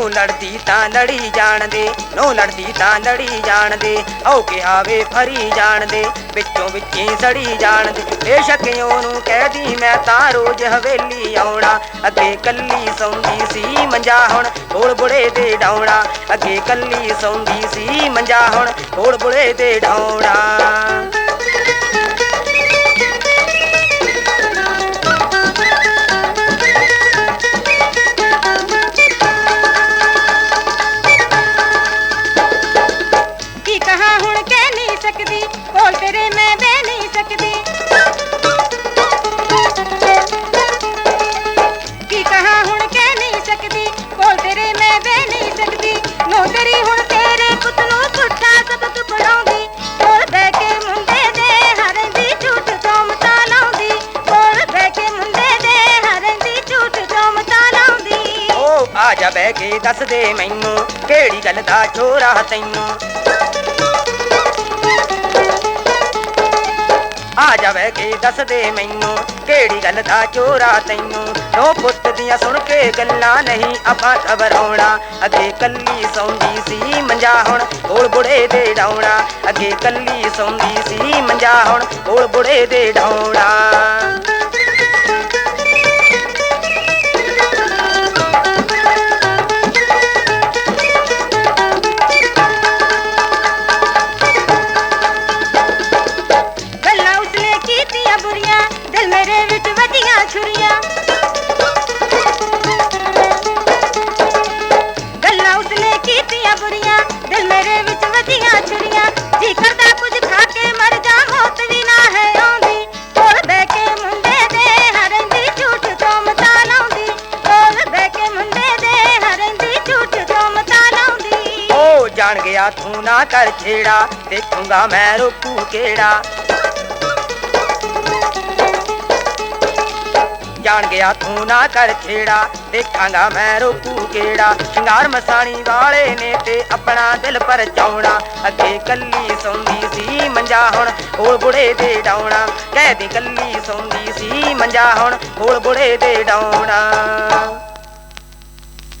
ਨੋ ਲੜਦੀ ਤਾਂ ਲੜੀ ਜਾਣਦੇ, ਨੋ ਲੜਦੀ ਤਾਂ ਲੜੀ ਜਾਣਦੇ ਓ ਕਿਹਾ ਵੇ ਫਰੀ ਜਾਣਦੇ, ਵਿੱਚੋਂ ਵਿੱਚੀ ਸੜੀ ਜਾਣਦੇ। ਬੇਸ਼ੱਕ ਉਹਨੂੰ ਕਹਿਦੀ ਮੈਂ ਤਾਂ ਰੋਜ਼ ਹਵੇਲੀ ਆਉਣਾ, ਅੱਗੇ ਕੱਲੀ ਸੌਂਦੀ ਸੀ ਮੰਜਾ ਹੁਣ ਕੋਲ ਬੁੜੇ ਦੇ ਡਾਉਣਾ। ਅੱਗੇ ਕੱਲੀ ਸੌਂਦੀ ਸੀ ਮੰਜਾ ਹੁਣ ਕੋਲ ਬੁੜੇ ਦੇ ਡਾਉਣਾ। ਸਕਦੀ ਕੋਲ ਤੇਰੇ ਮੈਂ ਬਹਿ ਨਹੀਂ ਸਕਦੀ। ਕੀ ਕਹਾ ਹੁਣ ਕਹਿ ਨਹੀਂ ਸਕਦੀ। ਕੋਲ ਤੇਰੇ ਮੈਂ ਬਹਿ ਨਹੀਂ ਸਕਦੀ। ਨੋ ਤੇਰੀ ਹੁਣ ਤੇਰੇ ਪੁੱਤ ਨੂੰ ਪੁੱਠਾ ਸਬਕ ਪੜਾਉਂਦੀ ਕੋਲ ਬਹਿ ਕੇ ਮੁੰਡੇ ਦੇ ਹਰਨ ਦੀ ਝੂਠ ਚੋਮਤਾ ਲਾਉਂਦੀ। ਕੋਲ ਬਹਿ ਕੇ ਮੁੰਡੇ ਦੇ ਹਰਨ ਦੀ ਝੂਠ ਚੋਮਤਾ ਲਾਉਂਦੀ। ਓ ਆ ਜਾ ਬਹਿ ਕੇ ਦੱਸ ਦੇ ਮੈਨੂੰ, ਕਿਹੜੀ ਗੱਲ ਦਾ ਛੋਰਾ ਤੈਨੂੰ? ਆ ਕੇ ਦੱਸ ਦੇ ਮੈਨੂੰ? ਕਿਹੜੀ ਗੱਲ ਦਾ ਚੋਰਾ ਤੈਨੂੰ? ਨੋ ਪੁੱਤ ਦੀਆਂ ਸੁਣ ਕੇ ਗੱਲਾਂ ਨਹੀਂ ਆਪਾਂ ਖਬਰ ਘਬਰਾਉਣਾ। ਅੱਗੇ ਕੱਲੀ ਸੌਂਦੀ ਸੀ ਮੰਜਾ ਹੁਣ, ਕੋਲ ਬੁੜੇ ਦੇ ਡਾਉਣਾ। ਅੱਗੇ ਕੱਲੀ ਸੌਂਦੀ ਸੀ ਮੰਜਾ ਹੁਣ, ਕੋਲ ਬੁੜੇ ਦੇ ਡਾਉਣਾ। ਬੁਰੀਆਂ ਵਿੱਚ ਵੱਜੀਆਂ ਛੁਰੀਆਂ। ਗੱਲਾਂ ਉਸਨੇ ਕੀਤੀਆਂ ਬੁਰੀਆਂ। ਦਿਲ ਮੇਰੇ ਵਿੱਚ ਵੱਜੀਆਂ ਛੁਰੀਆਂ। ਜੀ ਕਰਦਾ ਕੁਝ ਖਾ ਕੇ ਮਰ ਜਾ ਮੌਤ ਵੀ ਨਾ ਹੈ ਆਉਂਦੀ। ਕੋਲ ਬਹਿ ਕੇ ਮੁੰਡੇ ਦੇ ਹਰਨ ਦੀ ਝੂਠ ਚੋਮਤਾ ਲਾਉਂਦੀ ਕੋਲ ਬਹਿ ਕੇ ਮੁੰਡੇ ਦੇ ਹਰਨ ਦੀ ਝੂਠ ਚੋਮਤਾ ਲਾਉਂਦੀ ਓ ਜਾਣ ਗਿਆ ਤੂੰ ਨਾ ਕਰ ਛੇੜਾ ਦੇਖੂੰਗਾ ਮੈਂ ਰੋਕੂ ਕਿਹੜਾ। ਜਾਣ ਗਿਆ, ਤੂੰ ਨਾ ਕਰ ਛੇੜਾ। ਦੇਖਾਂਗਾ ਮੈਂ ਰੋਕੂ ਕਿਹੜਾ। ਸ਼ਿੰਗਾਰ ਮਸਾਣੀ ਵਾਲੇ ਨੇ ਤੇ ਆਪਣਾ ਦਿਲ ਪਰਚਾਉਣਾ। ਅੱਗੇ ਕੱਲੀ ਸੌਂਦੀ ਸੀ ਮੰਜਾ ਹੁਣ ਹੋਲ ਬੁੜੇ ਦੇ ਡਾਉਣਾ। ਕਹਿਦੀ ਕੱਲੀ ਸੌਂਦੀ ਸੀ ਮੰਜਾ ਹੁਣ ਹੋਲ ਬੁੜੇ ਦੇ ਡਾਉਣਾ।